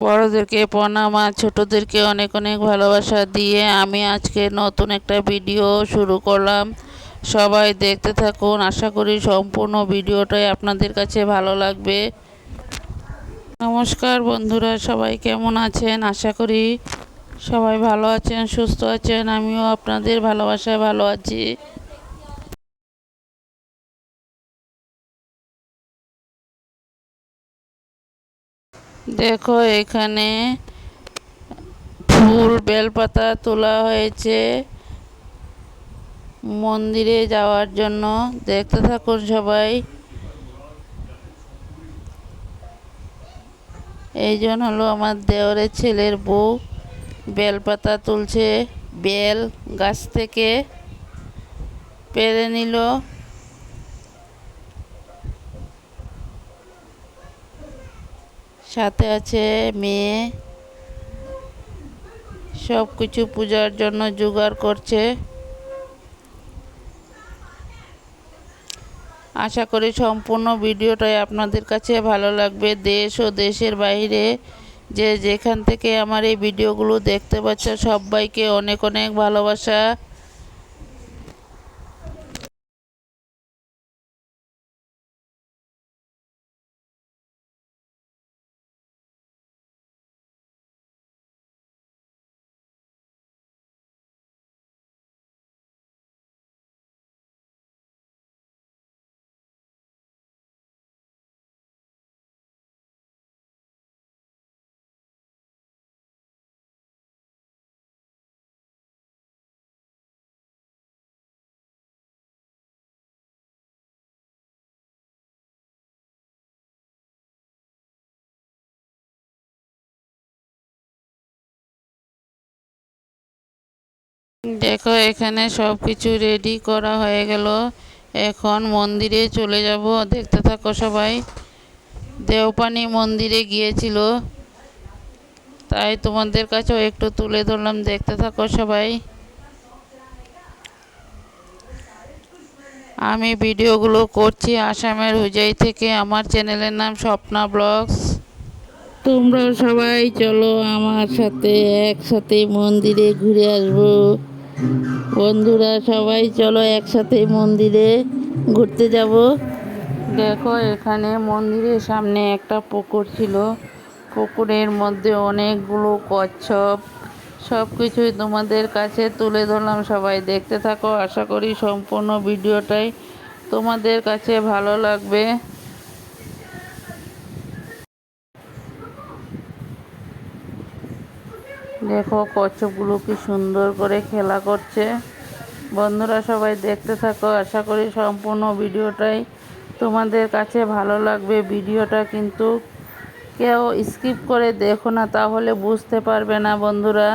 বড়োদেরকে প্রণাম আর ছোটোদেরকে অনেক অনেক ভালোবাসা দিয়ে আমি আজকে নতুন একটা ভিডিও শুরু করলাম। সবাই দেখতে থাকুন। আশা করি সম্পূর্ণ ভিডিওটাই আপনাদের কাছে ভালো লাগবে। নমস্কার বন্ধুরা, সবাই কেমন আছেন? আশা করি সবাই ভালো আছেন, সুস্থ আছেন। আমিও আপনাদের ভালোবাসায় ভালো আছি। দেখো এখানে ফুল বেলপাতা তোলা হয়েছে। মন্দিরে যাওয়ার জন্য দেখতে থাকুন সবাই। এই জন হলো আমার দেওরের ছেলের বউ। বেলপাতা তুলছে, বেল গাছ থেকে পেরে নিল। সাথে আছে মেয়ে। সব কিছু পূজার জন্য জোগাড় করছে। আশা করি সম্পূর্ণ ভিডিওটাই আপনাদের কাছে ভালো লাগবে। দেশ ও দেশের বাইরে যে যেখান থেকে আমার এই ভিডিওগুলো দেখতে পাচ্ছ, সবাইকে অনেক অনেক ভালোবাসা। দেখো, এখানে সব কিছু রেডি করা হয়ে গেল। এখন মন্দিরে চলে যাব। দেখতে থাকো সবাই। দেওপানি মন্দিরে গিয়েছিল। তাই তোমাদের কাছেও একটু তুলে ধরলাম। দেখতে থাকো সবাই। আমি ভিডিওগুলো করছি আসামের হুজাই থেকে। আমার চ্যানেলের নাম স্বপ্না ব্লগস। তোমরাও সবাই চলো আমার সাথে একসাথে মন্দিরে ঘুরে আসব। বন্ধুরা, সবাই চলো একসাথে মন্দিরে ঘুরতে যাব। দেখো, এখানে মন্দিরের সামনে একটা পুকুর ছিল। পুকুরের মধ্যে অনেকগুলো কচ্ছপ সব কিছুই তোমাদের কাছে তুলে ধরলাম। সবাই দেখতে থাকো। আশা করি সম্পূর্ণ ভিডিওটাই তোমাদের কাছে ভালো লাগবে। দেখো কচ্ছপগুলো কি সুন্দর করে খেলা করছে। বন্ধুরা সবাই দেখতে থাকো, আশা করি সম্পূর্ণ ভিডিওটাই তোমাদের কাছে ভালো লাগবে। ভিডিওটা কিন্তু কেউ স্কিপ করে দেখো না, তাহলে বুঝতে পারবে না বন্ধুরা।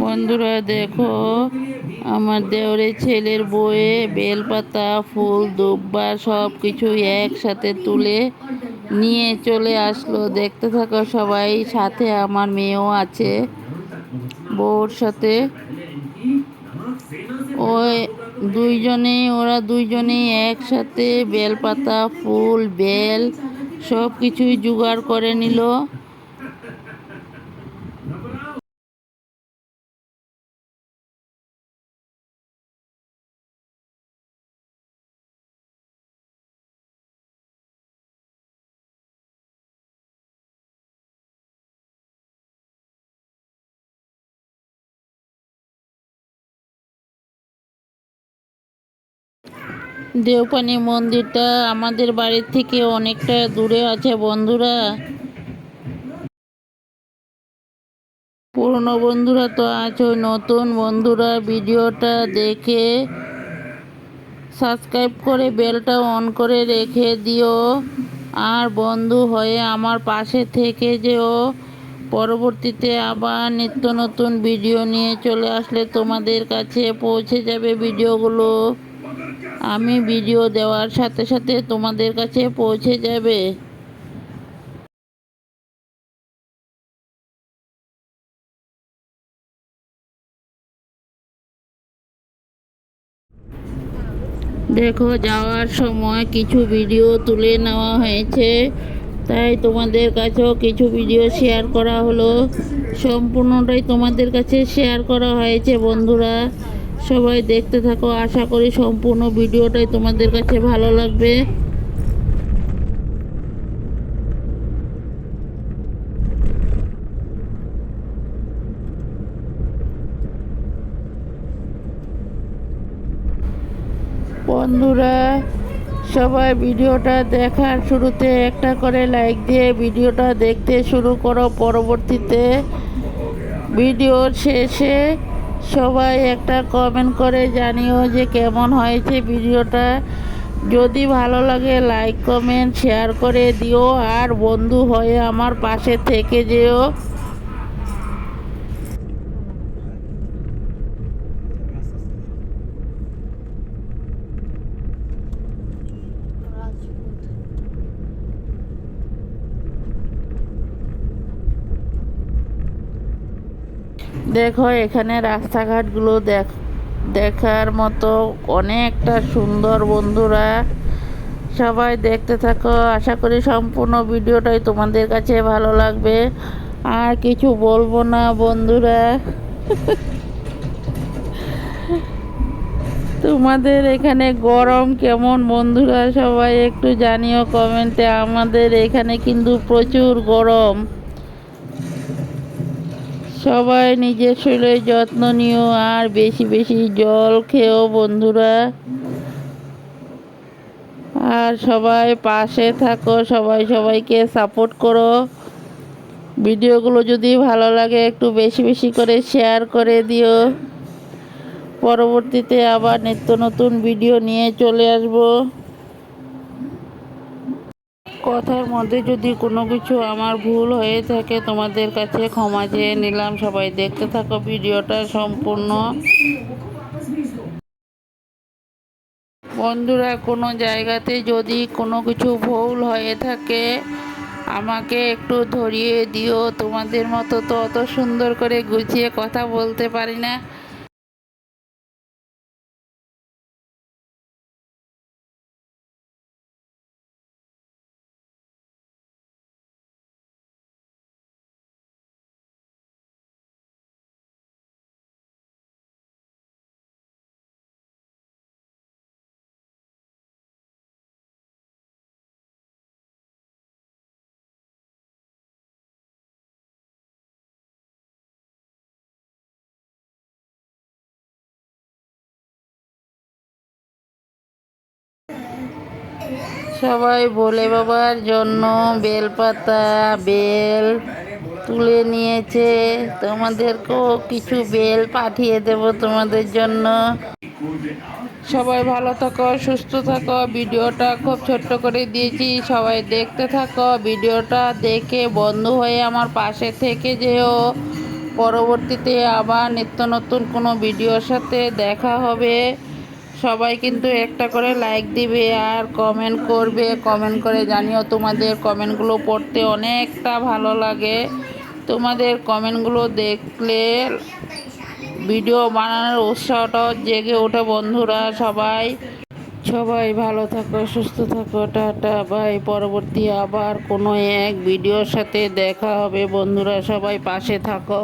বন্ধুরা দেখো, আমার দেওরের ছেলের বয়ে বেলপাতা, ফুল, দুব্বা সব কিছু একসাথে তুলে নিয়ে চলে আসলো। দেখতে থাকো সবাই, সাথে আমার মেয়েও আছে বউর সাথে। ওই দুইজনেই ওরা দুইজনেই একসাথে বেলপাতা, ফুল, বেল সব কিছুই জোগাড় করে নিল। দেওপানি মন্দিরটা আমাদের বাড়ির থেকে অনেকটা দূরে আছে বন্ধুরা। পুরনো বন্ধুরা তো আছো, নতুন বন্ধুরা ভিডিওটা দেখে সাবস্ক্রাইব করে বেলটা অন করে রেখে দিও। আর বন্ধু হয়ে আমার পাশে থেকে যেও। পরবর্তীতে আবার নিত্য নতুন ভিডিও নিয়ে চলে আসলে তোমাদের কাছে পৌঁছে যাবে ভিডিওগুলো। আমি ভিডিও দেওয়ার সাথে সাথে তোমাদের কাছে পৌঁছে যাবে। দেখো, যাওয়ার সময় কিছু ভিডিও তুলে নেওয়া হয়েছে। তাই তোমাদের কাছেও কিছু ভিডিও শেয়ার করা হলো। সম্পূর্ণটাই তোমাদের কাছে শেয়ার করা হয়েছে, বন্ধুরা। সবাই দেখতে থাকো। আশা করি সম্পূর্ণ ভিডিওটাই তোমাদের কাছে ভালো লাগবে। বন্ধুরা, সবাই ভিডিওটা দেখার শুরুতে একটা করে লাইক দিয়ে ভিডিওটা দেখতে শুরু করো পরবর্তীতে। ভিডিওর শেষে সবাই একটা কমেন্ট করে জানিও যে কেমন হয়েছে ভিডিওটা। যদি ভালো লাগে লাইক কমেন্ট শেয়ার করে দিও। আর বন্ধু হয়ে আমার পাশে থেকে যেও। দেখো, এখানে রাস্তাঘাটগুলো দেখ, দেখার মতো অনেকটা সুন্দর বন্ধুরা। সবাই দেখতে থাকো। আশা করি সম্পূর্ণ ভিডিওটাই তোমাদের কাছে ভালো লাগবে। আর কিছু বলব না বন্ধুরা। তোমাদের এখানে গরম কেমন বন্ধুরা? সবাই একটু জানিও কমেন্টে। আমাদের এখানে কিন্তু প্রচুর গরম। সবাই নিজের শরীরের যত্ন নিও আর বেশি বেশি জল খেও বন্ধুরা। আর সবাই পাশে থাকো, সবাই সবাইকে সাপোর্ট করো। ভিডিওগুলো যদি ভালো লাগে একটু বেশি বেশি করে শেয়ার করে দিও। পরবর্তীতে আবার নিত্য নতুন ভিডিও নিয়ে চলে আসব। কথার মধ্যে যদি কোনো কিছু আমার ভুল হয়ে থাকে, তোমাদের কাছে ক্ষমা চেয়ে নিলাম। সবাই দেখতে থাকো, ভিডিওটা সম্পূর্ণ। বন্ধুরা, কোনো জায়গাতে যদি কোনো কিছু ভুল হয়ে থাকে, আমাকে একটু ধরিয়ে দিও। তোমাদের মতো তো অত সুন্দর করে গুছিয়ে কথা বলতে পারি না। সবাই বলে বাবার জন্য বেলপাতা, বেল তুলে নিয়েছে। তোমাদেরকেও কিছু বেল পাঠিয়ে দেব তোমাদের জন্য। সবাই ভালো থাকো, সুস্থ থাকো। ভিডিওটা খুব ছোট্ট করে দিয়েছি। সবাই দেখতে থাকো। ভিডিওটা দেখে বন্ধু হয়ে আমার পাশে থেকে যেও। পরবর্তীতে আবার নিত্য নতুন কোনো ভিডিওর সাথে দেখা হবে। সবাই কিন্তু একটা করে লাইক দিবে আর কমেন্ট করবে। কমেন্ট করে জানিও তোমাদের কমেন্টগুলো পড়তে অনেকটা ভালো লাগে। তোমাদের কমেন্টগুলো দেখলে ভিডিও বানানোর উৎসাহটাও জেগে ওঠে বন্ধুরা সবাই। সবাই ভালো থাকো, সুস্থ থাকো, টাটা বাই পরবর্তী আবার কোনো এক ভিডিওর সাথে দেখা হবে বন্ধুরা সবাই পাশে থাকো।